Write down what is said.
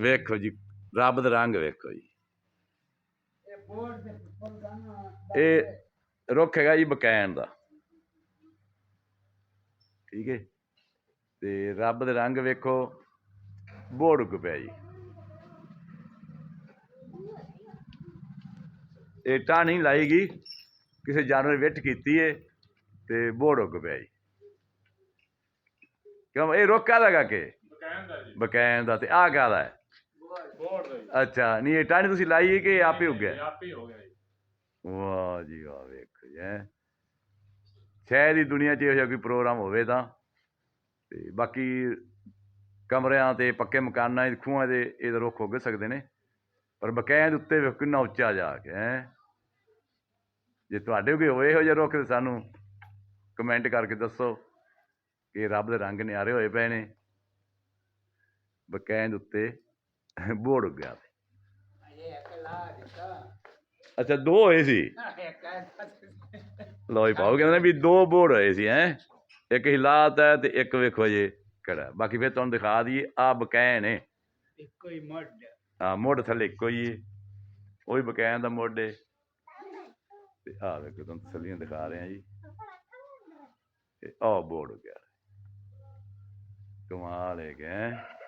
ਵੇਖੋ ਜੀ ਰੱਬ ਦਾ ਰੰਗ ਵੇਖੋ ਜੀ ਇਹ ਰੁੱਖ ਹੈਗਾ ਜੀ ਬਕੈਨ ਦਾ ਠੀਕ ਹੈ ਤੇ ਰੱਬ ਦੇ ਰੰਗ ਵੇਖੋ ਬੋੜ ਉੱਗ ਪਿਆ ਜੀ ਇਹ ਟਾਹ ਨਹੀਂ ਲਾਏਗੀ ਕਿਸੇ ਜਾਨਵਰ ਨੇ ਵਿੱਠ ਕੀਤੀ ਏ ਤੇ ਬੋੜ ਉੱਗ ਪਿਆ ਜੀ ਕਿਉਂ ਇਹ ਰੁੱਖ ਕਾਹਦਾ ਗਾ ਕੇ ਬਕਾਇਨ ਦਾ ਜੀ ਬਕੈਨ ਦਾ ਤੇ ਆਹ ਕਾਹਦਾ ਹੈ। ਬੋਰਡ ਦਾ ਜੀ। ਅੱਛਾ ਨਹੀਂ ਇਹ ਟਾਹਣੀ ਤੁਸੀਂ ਲਾਈ ਹੈ ਕਿ ਆਪੇ ਹੀ ਹੋ ਗਿਆ ਜੀ। ਵਾਹ ਜੀ ਵਾਹ ਵੇਖੋ ਜੀ ਹੈਂ। ਸ਼ਾਇਦ ਹੀ ਦੁਨੀਆ 'ਚ ਇਹੋ ਜਿਹਾ ਕੋਈ ਪ੍ਰੋਗਰਾਮ ਹੋਵੇ ਤਾਂ। ਤੇ ਬਾਕੀ ਕਮਰਿਆਂ ਤੇ ਪੱਕੇ ਮਕਾਨਾਂ ਦੇ ਖੂਹਾਂ ਦੇ ਇਹ ਰੁੱਖ ਉੱਗ ਸਕਦੇ ਨੇ। ਪਰ ਬਕਾਇਦ ਉੱਤੇ ਵੇਖੋ ਕਿੰਨਾ ਉੱਚਾ ਜਾ ਕੇ ਹੈ। ਜੇ ਤੁਹਾਡੇ ਕੋਲ ਹੋਏ ਇਹੋ ਜਿਹੇ ਰੁੱਖ ਤੇ ਸਾਨੂੰ ਕਮੈਂਟ ਕਰਕੇ ਦੱਸੋ ਕਿ ਰੱਬ ਦੇ ਰੰਗ ਨਿਆਰੇ ਹੋਏ ਪਏ ਨੇ। ਬਕਾਇਦ ਉੱਤੇ ਬੋੜ ਉੱਗਿਆ ਅੱਛਾ ਦੋ ਹੋਏ ਸੀ? ਲੋ ਹੀ ਪਾਓ ਕਹਿੰਦੇ ਨੇ ਵੀ ਦੋ ਬੋਰਡ ਹੋਏ ਸੀ ਹੈ? ਇੱਕ ਹਿਲਾਤ ਹੈ ਤੇ ਇੱਕ ਵੇਖੋ ਜੇ ਕਿਹੜਾ। ਬਾਕੀ ਫਿਰ ਤੁਹਾਨੂੰ ਦਿਖਾ ਦਈਏ ਆ ਬਕੈਨ ਨੇ ਇੱਕੋ ਹੀ ਮੱਡ ਆ ਮੁੱਢ ਥੱਲੇ ਇੱਕੋ ਹੀ ਹੈ ਉਹ ਬਕੈਨ ਦਾ ਮੁੱਢ ਹੈ ਤੇ ਆ ਵੇਖੋ ਤੁਹਾਨੂੰ ਤਸੱਲੀਆਂ ਦਿਖਾ ਰਹੇ ਆ ਜੀ। ਤੇ ਆ ਬੋਰਡ ਹੋ ਗਿਆ। ਕਮਾਲ ਹੈ ਕਿ ਹੈਂ।